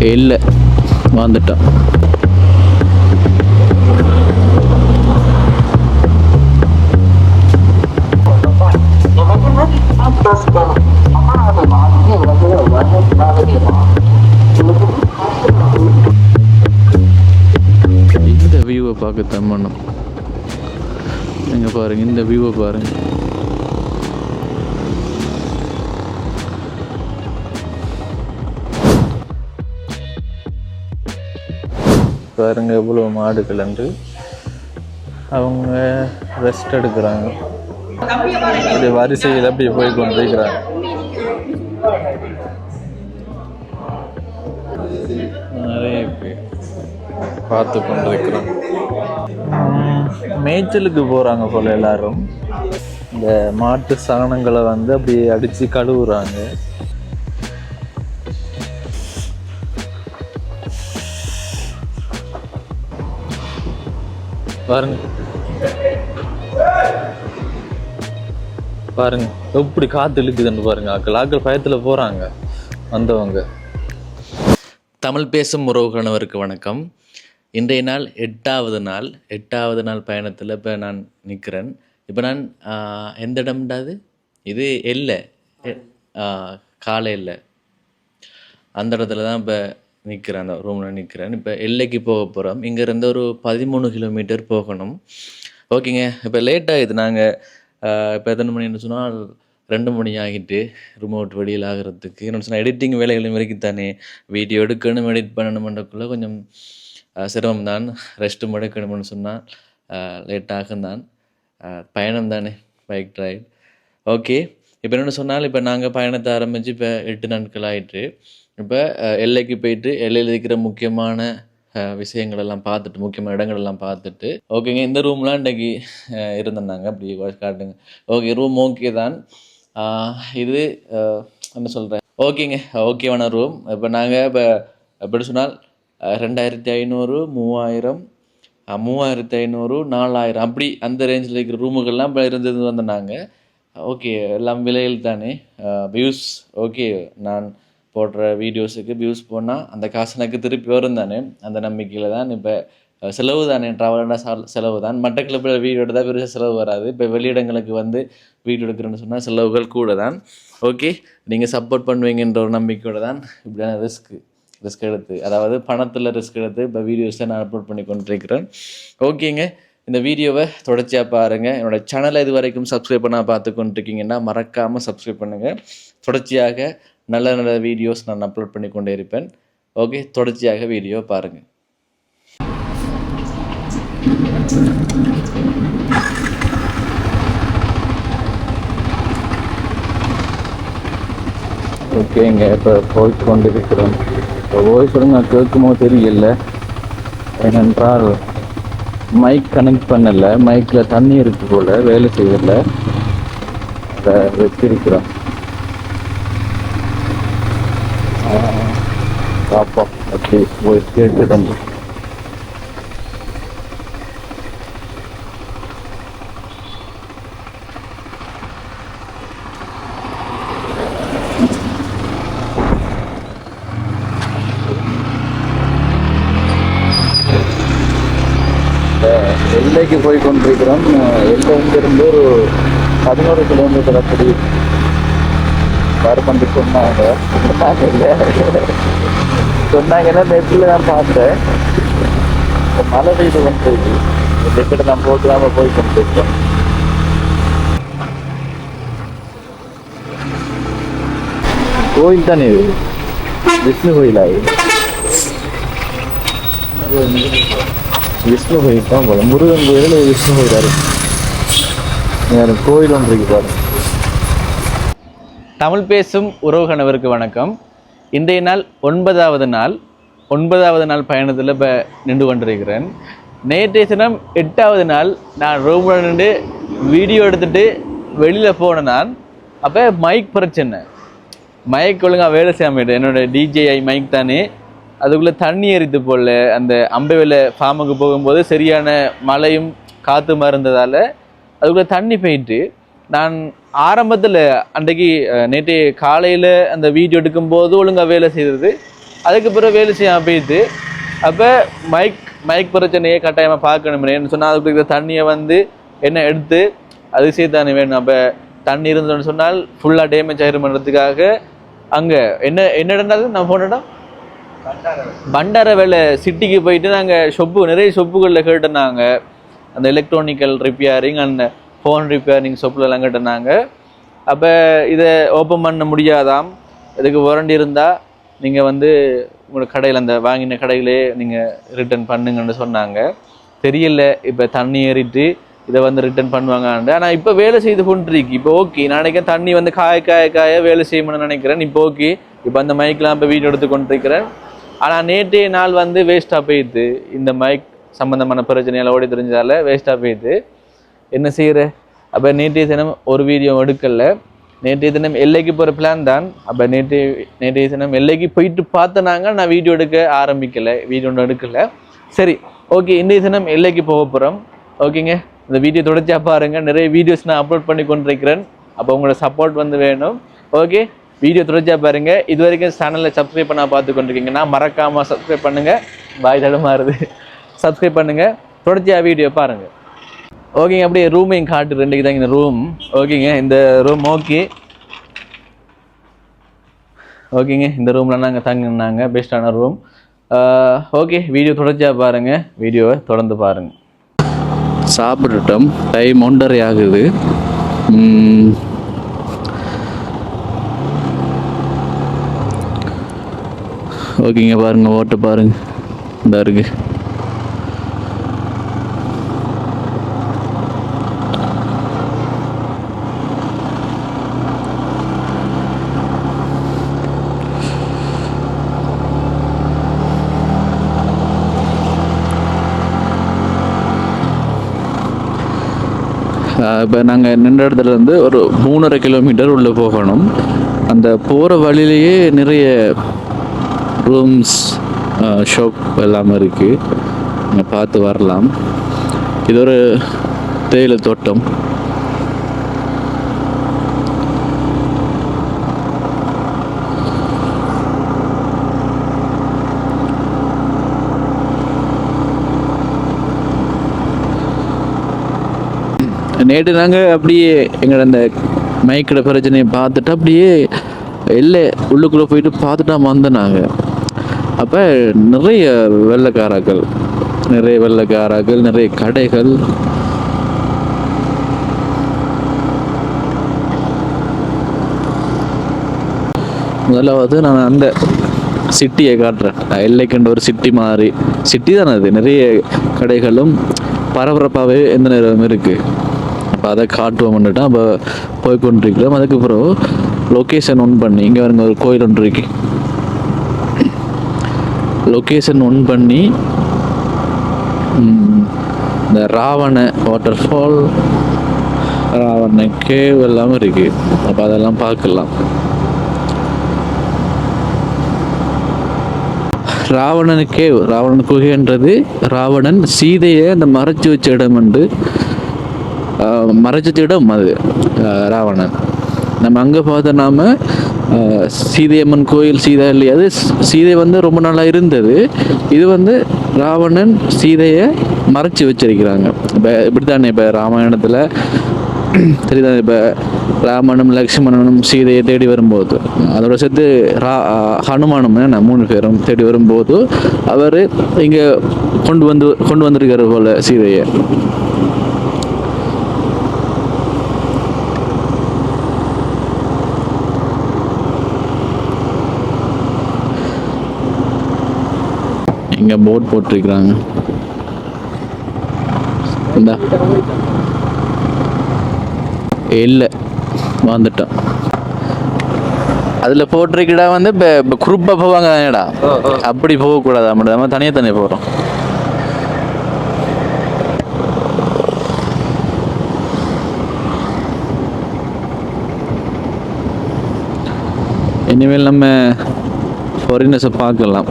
இல்லை வந்துட்டான். இந்த வியூவை பார்க்க தம்மணும் நீங்கள் பாருங்க இந்த வியூவை பாருங்க. பாருங்க எவ்வளோ மாடுகள் என்று அவங்க ரெஸ்ட் எடுக்கிறாங்க. அப்படி வரிசையில் அப்படியே போய் கொண்டிருக்கிறாங்க. நிறைய பேர் பார்த்து கொண்டிருக்கிறோம் மேய்ச்சலுக்கு போகிறாங்க போல எல்லாரும். இந்த மாட்டு சாணங்களை வந்து அப்படியே அடித்து கழுவுறாங்க. பாருங்க. பாருங்க. எப்படி காத்து இழுக்குதுன்னு பாருங்க. ஆக்கள் ஆக்கள் பயத்தில் போகிறாங்க வந்தவங்க. தமிழ் பேசும் உறவுகளவருக்கு வணக்கம். இன்றைய நாள் எட்டாவது நாள். எட்டாவது நாள் பயணத்தில் இப்போ நான் நிற்கிறேன் இப்போ நான் எந்த இடம்டாது இது இல்லை காலையில். அந்த இடத்துல தான் இப்போ நிற்கிறேன் அந்த ரூமில் நிற்கிறேன் இப்போ எல்லைக்கு போக போகிறோம் இங்கேருந்து ஒரு பதிமூணு கிலோமீட்டர் போகணும். ஓகேங்க. இப்போ லேட் ஆகுது. நாங்கள் இப்போ எத்தனை மணின்னு சொன்னால் ரெண்டு மணி ஆகிட்டு ரிமோட் வெளியில் ஆகிறதுக்கு. என்ன சொன்னால் எடிட்டிங் வேலைகளும் வரைக்கும் தானே வீடியோ எடுக்கணும் எடிட் பண்ணணுமென்றக்குள்ளே கொஞ்சம் சிரமம் தான் ரெஸ்ட்டும் எடுக்கணும்னு சொன்னால் லேட் ஆகும் தான் பயணம் தானே பைக் ரைட் ஓகே. இப்போ என்னென்னு சொன்னால் இப்போ நாங்கள் பயணத்தை ஆரம்பித்து இப்போ எட்டு நாட்கள் ஆகிட்டு இப்போ எல்லைக்கு போயிட்டு எல்லையில் இருக்கிற முக்கியமான விஷயங்களெல்லாம் விஷயங்கள் எல்லாம் பார்த்துட்டு முக்கியமான இடங்கள் எல்லாம் பார்த்துட்டு ஓகேங்க இந்த ரூம்லாம் இன்றைக்கி இருந்திருந்தாங்க அப்படி காட்டுங்க. ஓகே ரூம் ஓகே தான். இது என்ன சொல்கிறேன் ஓகேங்க ஓகேவான ரூம் இப்போ நாங்கள் இப்போ எப்படி சொன்னால் ரெண்டாயிரத்தி ஐநூறு மூவாயிரம் மூவாயிரத்தி ஐநூறு நாலாயிரம் அப்படி அந்த ரேஞ்சில் இருக்கிற ரூமுகள்லாம் இப்போ இருந்தது வந்தாங்க ஓகே எல்லாம் விலையில் தானே வியூஸ் ஓகே நான் போடுற வீடியோஸுக்கு வியூஸ் போனால் அந்த காசு எனக்கு திருப்பி வரும் தானே? அந்த நம்பிக்கையில் தான் இப்போ செலவு தானே? ட்ராவல்னா செலவு தான். மற்ற கிளப்பில் வீடியோ எடுத்தால் பெருசாக செலவு வராது. இப்போ வெளியிடங்களுக்கு வந்து வீடியோ எடுக்கிறேன்னு சொன்னால் செலவுகள் கூட தான். ஓகே நீங்கள் சப்போர்ட் பண்ணுவீங்கன்ற ஒரு நம்பிக்கையோட தான் இப்படியான ரிஸ்க்கு ரிஸ்க் எடுத்து அதாவது பணத்தில் ரிஸ்க் எடுத்து இப்போ வீடியோஸை நான் அப்லோட் பண்ணி கொண்டிருக்கிறேன். ஓகேங்க இந்த வீடியோவை தொடர்ச்சியாக பாருங்கள் என்னோட சேனலை இது வரைக்கும் சப்ஸ்கிரைப் பண்ணால் பார்த்து கொண்டிருக்கீங்கன்னா மறக்காமல் சப்ஸ்கிரைப் பண்ணுங்கள் தொடர்ச்சியாக நல்ல நல்ல வீடியோஸ் நான் அப்லோட் பண்ணி கொண்டே இருப்பேன். ஓகே தொடர்ச்சியாக வீடியோ பாருங்கள் ஓகேங்க இப்போ போய் கொண்டிருக்கிறோம். இப்போ போய் நான் கேட்குமோ தெரியல. ஏனென்றால் மைக் கனெக்ட் பண்ணல. மைக்கில் தண்ணி இருக்கு போல வேலை செய்யல. அதை வச்சிருக்கிறோம். பார்ப்போம் அப்படி போய் கேட்டுதான் எல்லைக்கு போய் கொண்டிருக்கிறோம் எல்லைங்கிருந்து ஒரு பதினோரு கிலோமீட்டர் அப்படி வரப்பண்டு சொன்னாங்க சொன்னாங்க. இல்லை சொன்னாங்கன்னா நெட்டில் நான் பார்த்தேன். மழை பெய்து வந்து டிக்கெட் நான் போட்டுக்காம போய் கொண்டிருக்கோம் கோயில் தானே இது? விஷ்ணு கோயிலா விஷ்ணு கோயில் தான் போல. முருகன் கோயில் விஷ்ணு கோயில் இருக்கு. கோயில் ஒன்று இருக்கு பாருங்க. தமிழ் பேசும் உறவுகணவருக்கு வணக்கம். இன்றைய நாள் ஒன்பதாவது நாள். ஒன்பதாவது நாள் பயணத்தில் இப்போ நின்று கொண்டிருக்கிறேன். நேற்றைய தினம் எட்டாவது நாள் நான் ரூமில் நின்று வீடியோ எடுத்துட்டு வெளியில் போன நான். அப்போ மைக் பிரச்சனை. மைக் ஒழுங்காக வேலை செய்யாமல் என்னோட டிஜேஐ மைக் தானே. அதுக்குள்ளே தண்ணி எரித்து போடல. அந்த அம்பைவில் ஃபார்முக்கு போகும்போது சரியான மழையும் காற்றுமா இருந்ததால் அதுக்குள்ளே தண்ணி போயிட்டு நான் ஆரம்பத்தில் அன்றைக்கு நேற்று காலையில் அந்த வீடியோ எடுக்கும்போது ஒழுங்காக வேலை செய்தது. அதுக்கு பிறகு வேலை செய்யாமல் போயிட்டு அப்போ மைக் மைக் பிரச்சனையை கட்டாயமாக பார்க்கணும் சொன்னால் அதுக்கு இருக்கிற தண்ணியை வந்து என்ன எடுத்து அது செய்தானே வேணும். அப்போ தண்ணி இருந்தோன்னு சொன்னால் ஃபுல்லாக டேமேஜ் ஆயிரும் பண்ணுறதுக்காக அங்கே என்ன என்ன இடம்னாது நான் போன இடம்? பண்டார வேலை. சிட்டிக்கு போயிட்டு நாங்கள் ஷொப்பு நிறைய ஷொப்புகளில் கேட்டோம் அந்த electronical repairing and phone repairing ஷொப்லலாம் கட்டினாங்க. அப்போ இதை ஓப்பன் பண்ண முடியாதாம்? இதுக்கு வாரண்டி இருந்தால் நீங்கள் வந்து உங்களோட கடையில் அந்த வாங்கின கடையிலே நீங்கள் ரிட்டர்ன் பண்ணுங்கன்னு சொன்னாங்க. தெரியல இப்போ தண்ணி ஏறிட்டு இதை வந்து ரிட்டர்ன் பண்ணுவாங்கன்னு ஆனால் இப்போ வேலை செய்து கொண்டிருக்கு. இப்போ ஓகே நான் நினைக்கிறேன் தண்ணி வந்து காய காய காய வேலை செய்யணும்னு நினைக்கிறேன். இப்போ ஓகே இப்போ அந்த மைக்லாம் இப்போ வீடியோ எடுத்து கொண்டிருக்கிறேன். ஆனால் நேற்றைய நாள் வந்து வேஸ்ட்டாக போயிடுது. இந்த மைக் சம்மந்தமான பிரச்சனையால் ஓடி தெரிஞ்சதால் வேஸ்ட்டாக போயிடுது. என்ன செய்கிற அப்போ நேற்றைய தினம் ஒரு வீடியோ எடுக்கல. நேற்றைய தினம் எல்லைக்கு போகிற பிளான் தான். அப்போ நேற்றைய நேற்றைய தினம் எல்லைக்கு போயிட்டு பார்த்தனாங்க நான் வீடியோ எடுக்க ஆரம்பிக்கலை. வீடியோ ஒன்றும் எடுக்கலை. சரி ஓகே இன்றைய தினம் எல்லைக்கு போக போகிறோம் ஓகேங்க இந்த வீடியோ தொடர்ச்சியாக பாருங்கள் நிறைய வீடியோஸ் நான் அப்லோட் பண்ணி கொண்டிருக்கிறேன். அப்போ உங்களோட சப்போர்ட் வந்து வேணும். ஓகே வீடியோ தொடர்ச்சியாக பாருங்கள் இது வரைக்கும் சேனலில் சப்ஸ்கிரைப் பண்ணால் பார்த்து கொண்டிருக்கீங்கன்னா மறக்காமல் சப்ஸ்கிரைப் பண்ணுங்கள் பாய் தடுமாறுது. சப்ஸ்கிரைப் பண்ணுங்கள் தொடர்ச்சியாக வீடியோ பாருங்கள் ஓகேங்க அப்படியே ரூமையும் காட்டு ரெண்டுக்கு தாங்க இந்த ரூம் ஓகேங்க இந்த ரூம் ஓகே ஓகேங்க இந்த ரூமில் நாங்கள் தங்கினாங்க பெஸ்ட்டான ரூம் ஓகே வீடியோ தொடர்ச்சியாக பாருங்கள் வீடியோவை தொடர்ந்து பாருங்கள் சாப்பிட்டுட்டோம் டைம் ஒன்றரை ஆகுது. ஓகேங்க பாருங்கள் ஓட்ட பாருங்கள் இந்த இருக்குது இப்போ நாங்கள் நின்ற இடத்துலேருந்து ஒரு மூணரை கிலோமீட்டர் உள்ளே போகணும். அந்த போகிற வழியிலேயே நிறைய ரூம்ஸ் ஷாப் எல்லாம் இருக்குது பார்த்து வரலாம். இது ஒரு தேயிலை தோட்டம். நேற்று நாங்கள் அப்படியே எங்களோட அந்த மைக்கோட பிரச்சனையை பார்த்துட்டு அப்படியே எல்லை உள்ளுக்குள்ளே போயிட்டு பார்த்துட்டா வந்தோம் நாங்கள் அப்போ நிறைய வெள்ளக்காராக்கள் நிறைய வெள்ளக்காராக்கள் நிறைய கடைகள். முதலாவது நான் அந்த சிட்டியை காட்டுறேன். எல்லைக்கண்ட ஒரு சிட்டி மாதிரி. சிட்டி தானே அது? நிறைய கடைகளும் பரபரப்பாகவே எந்த நேரம் இருக்குது அதை காட்டுவோம்னுட்டு அப்போ போய் கொண்டிருக்கிறோம் அதுக்கப்புறம் லொக்கேஷன் ஒன் பண்ணி இங்கே வருங்க ஒரு கோயில் ஒன்று இருக்கு. லொக்கேஷன் ஒன் பண்ணி இந்த Ravana waterfall Ravana cave எல்லாமே இருக்குது அப்போ அதெல்லாம் பார்க்கலாம். ராவணன் கேவ் ராவணன் குகைன்றது ராவணன் சீதையை அந்த மறைச்சு வச்ச இடம் வந்து ஆஹ், இடம் அது ராவணன். நம்ம அங்கே பார்த்த நாம சீதையம்மன் கோயில் சீதை இல்லையா? அது சீதை வந்து ரொம்ப நாளாக இருந்தது. இது வந்து ராவணன் சீதையை மறைச்சி வச்சிருக்கிறாங்க. இப்போ இப்படி தானே இப்போ ராமாயணத்தில் தெரியுதா? இப்போ ராமனும் லக்ஷ்மணனும் சீதையை தேடி வரும்போது அதோட சேர்த்து ரா ஹனுமானும் என்ன மூணு பேரும் தேடி வரும்போது அவர் இங்கே கொண்டு வந்து கொண்டு வந்திருக்காரு போல சீதையை. இங்கே போட் போட்டிருக்கிறாங்க. இந்தா. இல்லை வந்துட்டோம் அதில் போட்டிருக்கடா வந்து இப்போ குரூப்பாக போவாங்க தானேடா. அப்படி போகக்கூடாது மட்டும் நம்ம தனியாக தனியாக போகிறோம் இனிமேல் நம்ம ஃபாரினர்ஸை பார்க்கலாம்.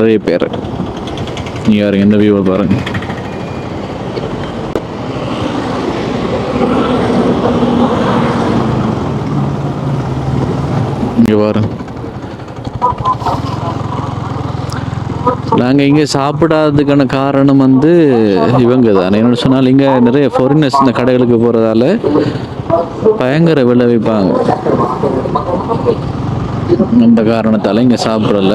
நிறைய பேர். நீங்கள் யாருங்க இந்த வியூவை பாருங்க இங்கே பாருங்க நாங்கள் இங்கே சாப்பிடாததுக்கான காரணம் வந்து இவங்க தான் என்ன சொன்னால் இங்கே நிறைய ஃபாரினர்ஸ் இந்த கடைகளுக்கு போகிறதால பயங்கர விளைவிப்பாங்க. அந்த காரணத்தால் இங்கே சாப்பிடல.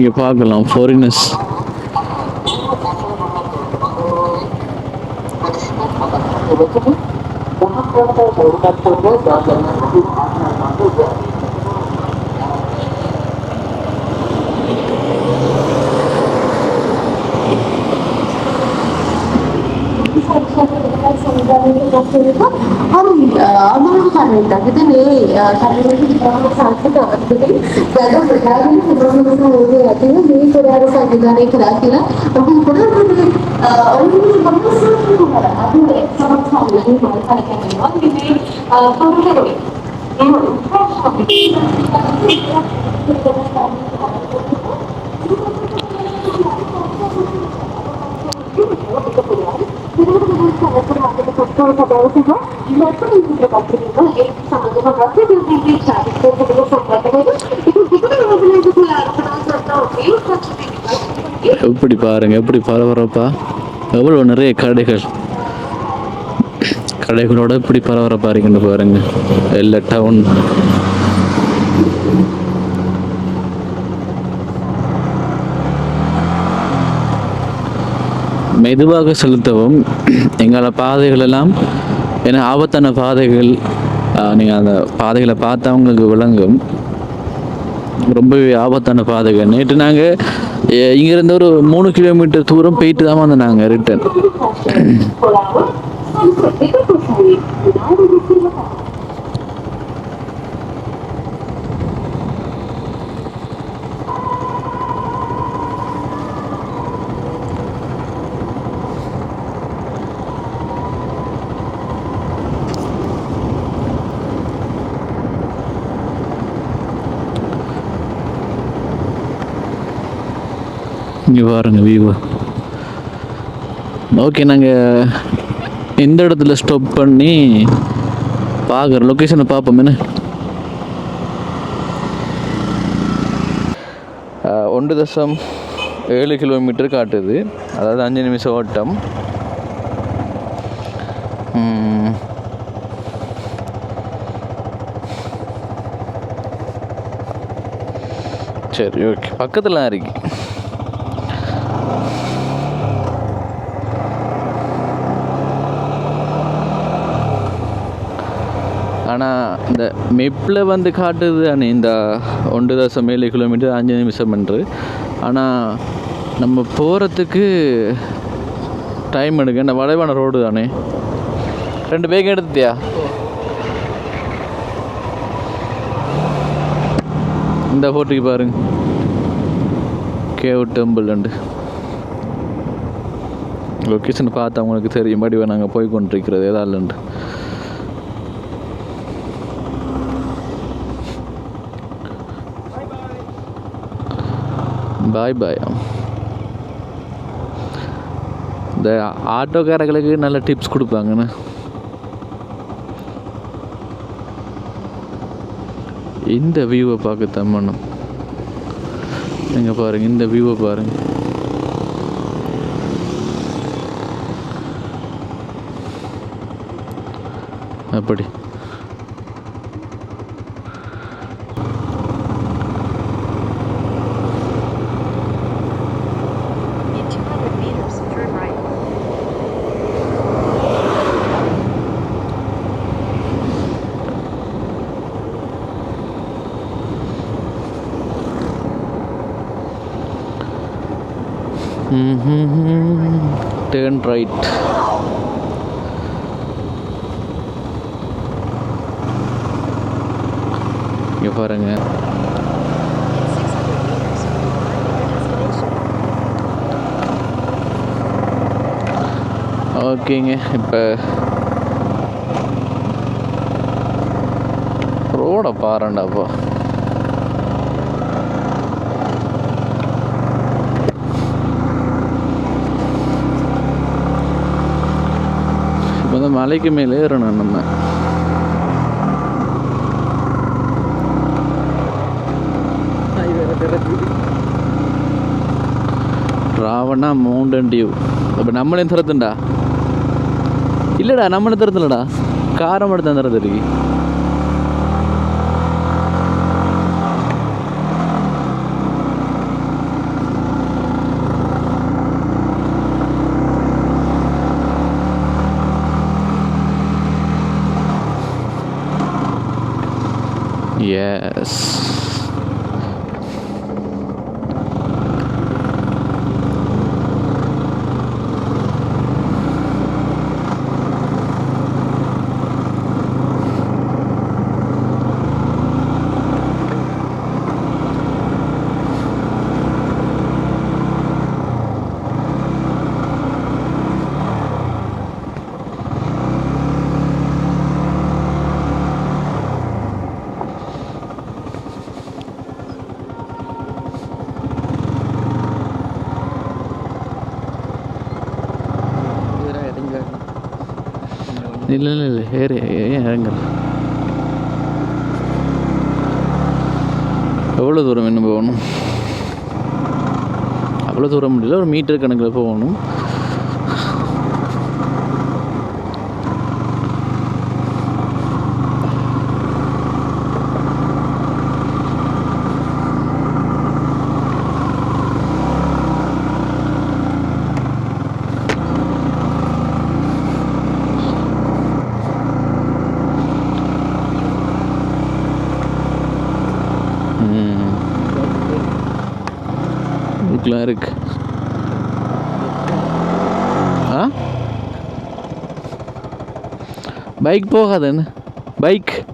இங்கே பார்க்கலாம் ஃபாரினர்ஸ் සංවිධානය කළා කියලා ඔහු ගොඩාක් ඔවුන්ගේ මනසට වුණා අපි මේ සමස්තවලින් මම කලකිරීමක් විදිහේ පොරොන්දු ඒ ප්‍රශ්න తిరుగుడు గురించి అన్నప్పుడు వాళ్ళని కొట్టుకోవడం అవుతుందో ఇలా ఎప్పుడు ఇంట్లో కంపెనీలో ఏంటి సంబంధంగా మొత్తం ఏంటి సాధించుకోవడంలో సంబంధమైన ఇప్పుడు దిగుడు రోజులకు எப்படி பாருங்க எப்படி பரபரப்பா எவ்வளோ நிறைய கடைகள் கடைகளோட இப்படி பரபரப்பாக இருக்குன்னு பாருங்க எல்லா டவுன் மெதுவாக செலுத்தவும் எங்களை பாதைகள் எல்லாம் ஏன்னா ஆபத்தான பாதைகள் நீங்கள் அந்த பாதைகளை பார்த்தா உங்களுக்கு விளங்கும். ரொம்பவே ஆபத்தான பாதைகள். நேற்று நாங்கள் இங்கேருந்து ஒரு மூணு கிலோமீட்டர் தூரம் போயிட்டு தான் வந்தோம் நாங்கள் ரிட்டன் இங்கே பாருங்கள் வியூ ஓகே நாங்கள் இந்த இடத்துல ஸ்டாப் பண்ணி பார்க்குற லொக்கேஷனை பார்ப்போம் என்ன? ஒன்று தசம் ஏழு கிலோமீட்டர் காட்டுது. அதாவது அஞ்சு நிமிஷம் ஓட்டம். சரி ஓகே பக்கத்தில் இருக்கு ஆனால் இந்த மெப்பில் வந்து காட்டுது அண்ணே இந்த ஒன்று தசம் ஏழு கிலோமீட்டர் அஞ்சு நிமிஷம் என்று. ஆனால் நம்ம போகிறதுக்கு டைம் எடுக்க. இந்த வளைவான ரோடு தானே? ரெண்டு பேக் எடுத்துட்டியா? இந்த ஃபோட்டோக்கு பாருங்க. கேவ் டெம்பிள் உண்டு லொக்கேஷன் பார்த்தா உங்களுக்கு தெரியும். படி நாங்கள் போய் கொண்டிருக்கிறது இல்லைண்டு பாய் பாய். இந்த ஆட்டோக்காரர்களுக்கு நல்ல டிப்ஸ் கொடுப்பாங்கண்ணே இந்த வியூவை பார்க்க தம்மணும் நீங்கள் பாருங்க இந்த வியூவை பாருங்க. அப்படி. டேர்ன் ரைட் இங்கே பாருங்கள் ஓகேங்க இப்போ ரோடை பாருண்டாப்பா வந்து மலைக்கு மேலே ஏறணும் நம்ம. ராவணா மவுண்டன் டியூ அப்போ நம்மளே திறத்துண்டா இல்லைடா நம்மளே திறத்துலடா காரம் மட்டும் தான் திறந்துருக்கு Yes. இல்லை இல்லை இல்லை. ஏறு ஏன் இறங்க. எவ்வளோ தூரம் வேணும் போகணும்? அவ்வளோ தூரம் முடியல. ஒரு மீட்டர் கணக்கில் போகணும். இதுக்கெலாம் இருக்கு. ஆ? பைக் போகாதுன்னு bike.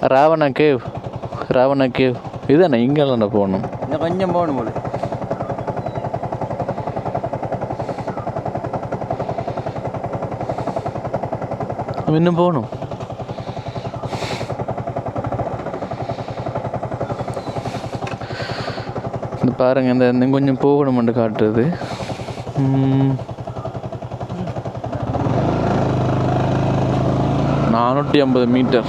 Ravana cave. Ravana cave. இதானே இங்கெல்லாம் போகணும். இன்னும் கொஞ்சம் போகணும் போல. நம்ம இன்னும் போகணும் இந்த பாருங்க இந்த இன்னும் கொஞ்சம் போகணுமென்று காட்டுறது நானூற்றி ஐம்பது மீட்டர்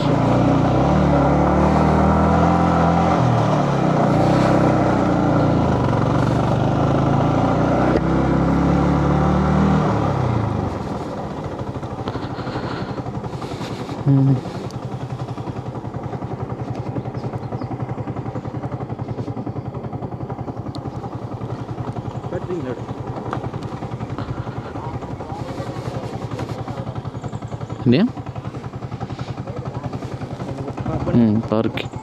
இல்லையா ம் பார்க்கிங்